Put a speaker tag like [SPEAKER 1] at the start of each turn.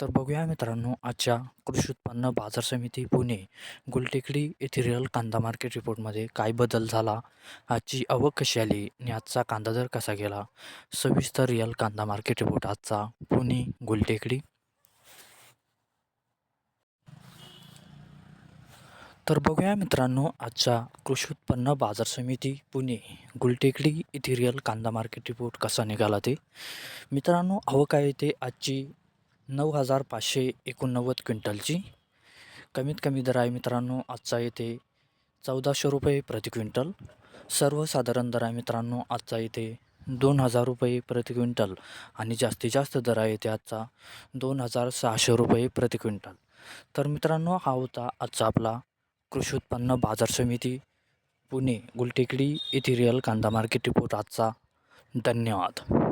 [SPEAKER 1] तर बघूया मित्रांनो आजच्या कृषी उत्पन्न बाजार समिती पुणे गुलटेकडी येथे रिअल कांदा मार्केट रिपोर्टमध्ये काय बदल झाला आजची आवक कशी आली आणि आजचा कांदा दर कसा गेला? सविस्तर रिअल कांदा मार्केट रिपोर्ट आजचा पुणे गुलटेकडी. तर बघूया मित्रांनो आजच्या कृषी उत्पन्न बाजार समिती पुणे गुलटेकडी इथिरियल रिअल कांदा मार्केट रिपोर्ट कसा निघाला ते. मित्रांनो आवक आहे ते आजची नऊ हजार पाचशे एकोणनव्वद क्विंटलची. कमीत कमी दर आहे मित्रांनो आजचा येथे चौदाशे रुपये प्रति क्विंटल. सर्वसाधारण दर आहे मित्रांनो आजचा येथे दोन हजार रुपये प्रति क्विंटल. आणि जास्तीत जास्त दर आहे ते आजचा दोन हजार सहाशे रुपये प्रति क्विंटल. तर मित्रांनो हा होता आजचा आपला कृषी उत्पन्न बाजार समिती पुणे गुलटेकडी येथे रिअल कांदा मार्केट रिपोर्ट आजचा. धन्यवाद.